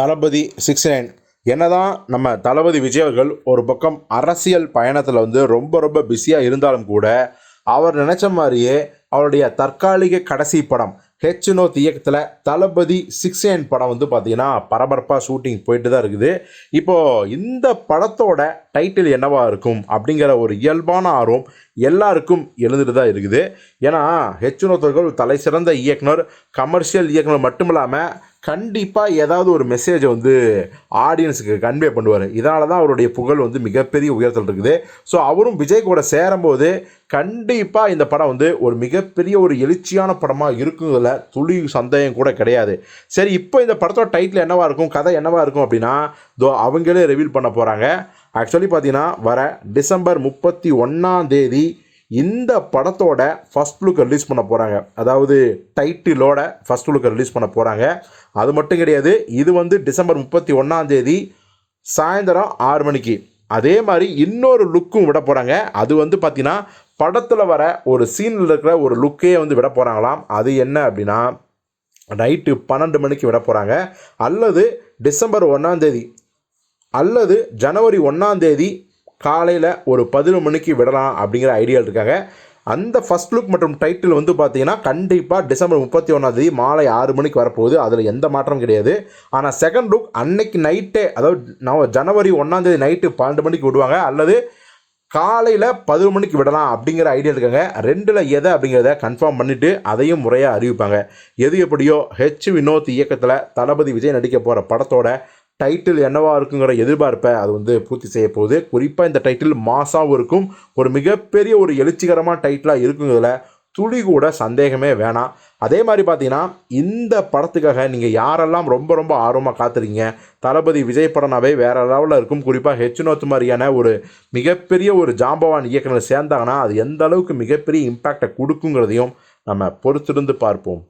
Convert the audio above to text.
தளபதி six nine. என்னதான் நம்ம தளபதி விஜய் அவர்கள் ஒரு பக்கம் அரசியல் பயணத்தில் வந்து ரொம்ப ரொம்ப பிஸியாக இருந்தாலும் கூட அவர் நினச்ச மாதிரியே அவருடைய தற்காலிக கடைசி படம் ஹெச் நோத் இயக்கத்தில் தளபதி சிக்ஸ் நைன் படம் வந்து பார்த்தீங்கன்னா பரபரப்பாக ஷூட்டிங் போயிட்டு தான் இருக்குது. இப்போது இந்த படத்தோட டைட்டில் என்னவாக இருக்கும் அப்படிங்கிற ஒரு இயல்பான ஆர்வம் எல்லாருக்கும் எழுந்துட்டு தான் இருக்குது. ஏன்னா ஹெச் நோத் அவர்கள் தலை சிறந்த இயக்குனர் கமர்ஷியல் இயக்குனர் மட்டும் இல்லாமல் கண்டிப்பாக ஏதாவது ஒரு மெசேஜை வந்து ஆடியன்ஸுக்கு கன்வே பண்ணுவார். இதனால தான் அவருடைய புகழ் வந்து மிகப்பெரிய உயரத்தில் இருக்குது. ஸோ அவரும் விஜய் கூட சேரும்போது கண்டிப்பாக இந்த படம் வந்து ஒரு மிகப்பெரிய ஒரு எழுச்சியான படமாக இருக்குங்கிறதுல துளி சந்தேகம் கூட கிடையாது. சரி இப்போ இந்த படத்தோட டைட்டில் என்னவாக இருக்கும் கதை என்னவாக இருக்கும் அப்படின்னா தோ அவங்களே ரிவீல் பண்ண போகிறாங்க ஆக்சுவலி பார்த்தீங்கன்னா வர டிசம்பர் முப்பத்தி ஒன்றாம் தேதி இந்த படத்தோட ஃபஸ்ட் லுக் ரிலீஸ் பண்ண போகிறாங்க அதாவது டைட்டிலோட ஃபஸ்ட் லுக் ரிலீஸ் பண்ண போகிறாங்க அது மட்டும் கிடையாது இது வந்து டிசம்பர் முப்பத்தி ஒன்றாந்தேதி சாயந்தரம் ஆறு மணிக்கு. அதே மாதிரி இன்னொரு லுக்கும் விட போகிறாங்க அது வந்து பார்த்திங்கன்னா படத்தில் வர ஒரு சீனில் இருக்கிற ஒரு லுக்கே வந்து விட போகிறாங்களாம் அது என்ன அப்படின்னா நைட்டு பன்னெண்டு மணிக்கு விட போகிறாங்க அல்லது டிசம்பர் ஒன்றாந்தேதி அல்லது ஜனவரி ஒன்றாந்தேதி காலையில் ஒரு பதினொரு மணிக்கு விடலாம் அப்படிங்கிற ஐடியா இருக்காங்க. அந்த ஃபஸ்ட் லுக் மற்றும் டைட்டில் வந்து பார்த்தீங்கன்னா கண்டிப்பாக டிசம்பர் முப்பத்தி ஒன்றாம் தேதி மாலை ஆறு மணிக்கு வரப்போகுது. அதில் எந்த மாற்றமும் கிடையாது. ஆனால் செகண்ட் லுக் அன்னைக்கு நைட்டே அதாவது நம்ம ஜனவரி ஒன்றாம் தேதி நைட்டு பன்னெண்டு மணிக்கு விடுவாங்க. அல்லது காலையில் பதினொரு மணிக்கு விடலாம் அப்படிங்கிற ஐடியா இருக்காங்க. ரெண்டில் எதை அப்படிங்கிறத கன்ஃபார்ம் பண்ணிவிட்டு அதையும் முறையாக அறிவிப்பாங்க. எது எப்படியோ ஹெச் வினோத் இயக்கத்தில் தளபதி விஜய் நடிக்க போகிற படத்தோட டைட்டில் என்னவா இருக்குங்கிற எதிர்பார்ப்பை அது வந்து பூர்த்தி செய்ய போகுது. குறிப்பாக இந்த டைட்டில் மாசாகவும் இருக்கும். ஒரு மிகப்பெரிய ஒரு எழுச்சிகரமான டைட்டிலாக இருக்குங்கிறதுல துளி கூட சந்தேகமே வேணாம். அதே மாதிரி பார்த்தீங்கன்னா இந்த படத்துக்காக நீங்கள் யாரெல்லாம் ரொம்ப ரொம்ப ஆர்வமாக காத்துறீங்க தளபதி விஜய் படம்னாவே வேறு லெவலில் இருக்கும். குறிப்பாக ஹெச்னோத்து மாதிரியான ஒரு மிகப்பெரிய ஒரு ஜாம்பவான் இயக்குனர் சேர்ந்தாங்கன்னா அது எந்த அளவுக்கு மிகப்பெரிய இம்பேக்டை கொடுக்குங்கிறதையும் நம்ம பொறுத்திருந்து பார்ப்போம்.